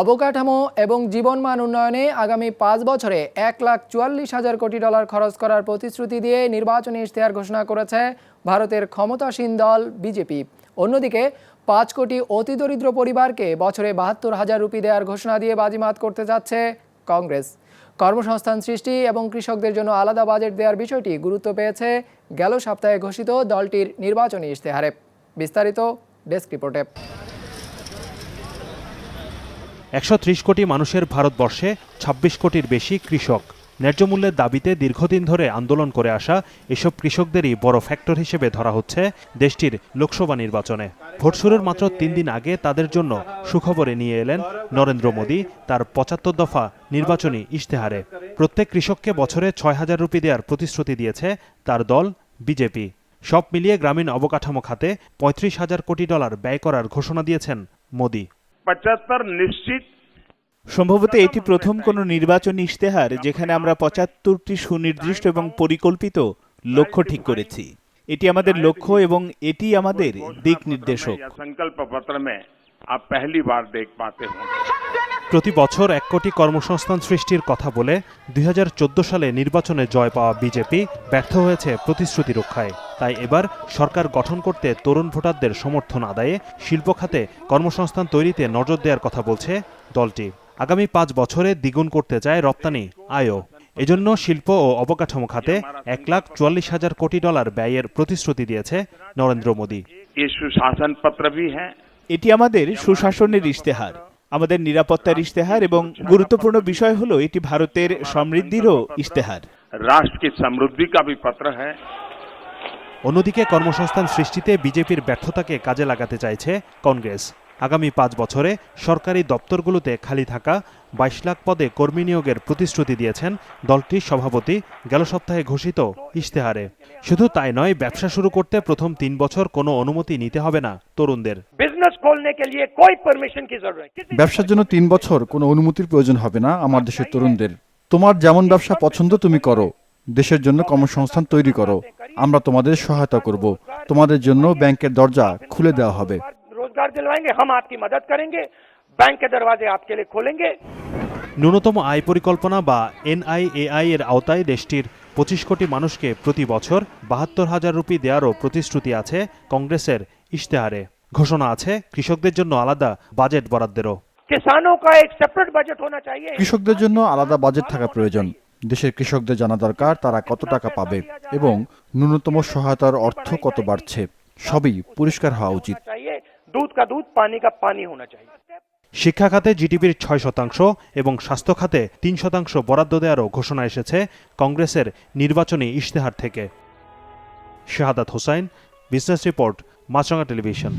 অবকাঠামো এবং জীবনমান উন্নয়নে আগামী পাঁচ বছরে এক লাখ চুয়াল্লিশ হাজার কোটি ডলার খরচ করার প্রতিশ্রুতি দিয়ে নির্বাচনী ইশতেহার ঘোষণা করেছে ভারতের ক্ষমতাসীন দল বিজেপি। অন্যদিকে, পাঁচ কোটি অতি দরিদ্র পরিবারকে বছরে বাহাত্তর হাজার রুপি দেওয়ার ঘোষণা দিয়ে বাজিমাত করতে যাচ্ছে কংগ্রেস। কর্মসংস্থান সৃষ্টি এবং কৃষকদের জন্য আলাদা বাজেট দেওয়ার বিষয়টি গুরুত্ব পেয়েছে গেল সপ্তাহে ঘোষিত দলটির নির্বাচনী ইশতেহারে। বিস্তারিত ডেস্ক রিপোর্টে। একশো ত্রিশ কোটি মানুষের ভারতবর্ষে ২৬ কোটির বেশি কৃষক। ন্যায্য মূল্যের দাবিতে দীর্ঘদিন ধরে আন্দোলন করে আসা এসব কৃষকদেরই বড় ফ্যাক্টর হিসেবে ধরা হচ্ছে দেশটির লোকসভা নির্বাচনে। ভোট শুরুর মাত্র তিন দিন আগে তাদের জন্য সুখবরে নিয়ে এলেন নরেন্দ্র মোদী তার পঁচাত্তর দফা নির্বাচনী ইশতেহারে। প্রত্যেক কৃষককে বছরে ছয় হাজার রুপি দেওয়ার প্রতিশ্রুতি দিয়েছে তার দল, বিজেপি। সব মিলিয়ে গ্রামীণ অবকাঠামো খাতে পঁয়ত্রিশ হাজার কোটি ডলার ব্যয় করার ঘোষণা দিয়েছেন মোদী। নিশ্চিত। সম্ভবত এটি প্রথম কোনো নির্বাচনী ইশতেহার যেখানে আমরা পঁচাত্তরটি সুনির্দিষ্ট এবং পরিকল্পিত লক্ষ্য ঠিক করেছি। এটি আমাদের লক্ষ্য এবং এটি আমাদের দিক নির্দেশক। সংকল্প পত্র মে আপ পহলি বার দেখ পাতে প্রতি বছর এক কোটি কর্মসংস্থান সৃষ্টির কথা বলে দুই হাজার চোদ্দ সালে নির্বাচনে জয় পাওয়া বিজেপি ব্যর্থ হয়েছে প্রতিশ্রুতি রক্ষায়। তাই এবার সরকার গঠন করতে তরুণ ভোটারদের সমর্থন আদায়ে শিল্প খাতে কর্মসংস্থান তৈরিতে নজর দেওয়ার কথা বলছে দলটি। আগামী পাঁচ বছরে দ্বিগুণ করতে চায় রপ্তানি আয়ও। এজন্য শিল্প ও অবকাঠামো খাতে এক লাখ চুয়াল্লিশ হাজার কোটি ডলার ব্যয়ের প্রতিশ্রুতি দিয়েছে নরেন্দ্র মোদী। এটি আমাদের সুশাসনের ইশতেহার। আমাদের নিরাপত্তার ইশতেহার এবং গুরুত্বপূর্ণ বিষয় হলো এটি ভারতের সমৃদ্ধিরও ইশতেহার। রাষ্ট্রকে সমৃদ্ধি কা পত্র হ্যাঁ অন্যদিকে কর্মসংস্থান সৃষ্টিতে বিজেপির ব্যর্থতাকে কাজে লাগাতে চাইছে কংগ্রেস। আগামী পাঁচ বছরে সরকারি দপ্তরগুলোতে খালি থাকা বাইশ লাখ পদে কর্মী নিয়োগের প্রতিশ্রুতি দিয়েছেন দলটির সভাপতি গেল সপ্তাহে ঘোষিত ইশতেহারে। শুধু তাই নয় ব্যবসা শুরু করতে প্রথম তিন বছর কোনো অনুমতি নিতে হবে না তরুণদের। ব্যবসার জন্য তিন বছর কোনো অনুমতির প্রয়োজন হবে না আমার দেশের তরুণদের। তোমার যেমন ব্যবসা পছন্দ তুমি করো। দেশের জন্য কর্মসংস্থান তৈরি করো। আমরা তোমাদের সহায়তা করব। তোমাদের জন্য ব্যাংকের দরজা খুলে দেওয়া হবে। रोजगार दिलवाएंगे हम आपकी मदद करेंगे बैंक के दरवाजे आपके लिए खोलेंगे ন্যূনতম আয় পরিকল্পনা বা এনআইএআই এর আওতায় দেশটির পঁচিশ কোটি মানুষকে প্রতি বছর বাহাত্তর হাজার রুপি দেওয়ারও প্রতিশ্রুতি আছে কংগ্রেসের ইশতেহারে ঘোষণা আছে কৃষকদের জন্য আলাদা বাজেট বরাদ্দেরও किसानों का एक सेपरेट बजट होना चाहिए কৃষকদের জন্য আলাদা বাজেট থাকা প্রয়োজন দেশের কৃষকদের জানা দরকার তারা কত টাকা পাবে এবং ন্যূনতম সহায়তার অর্থ কত বাড়ছে সবই পরিষ্কার হওয়া উচিত দুধ কা দুধ পানি কা পানি হোনা চাই শিক্ষা খাতে জিডিপির ছয় শতাংশ এবং স্বাস্থ্য খাতে তিন শতাংশ বরাদ্দ দেওয়ারও ঘোষণা এসেছে কংগ্রেসের নির্বাচনী ইশতেহার থেকে। Shahadat Hossain, business report Maasranga television.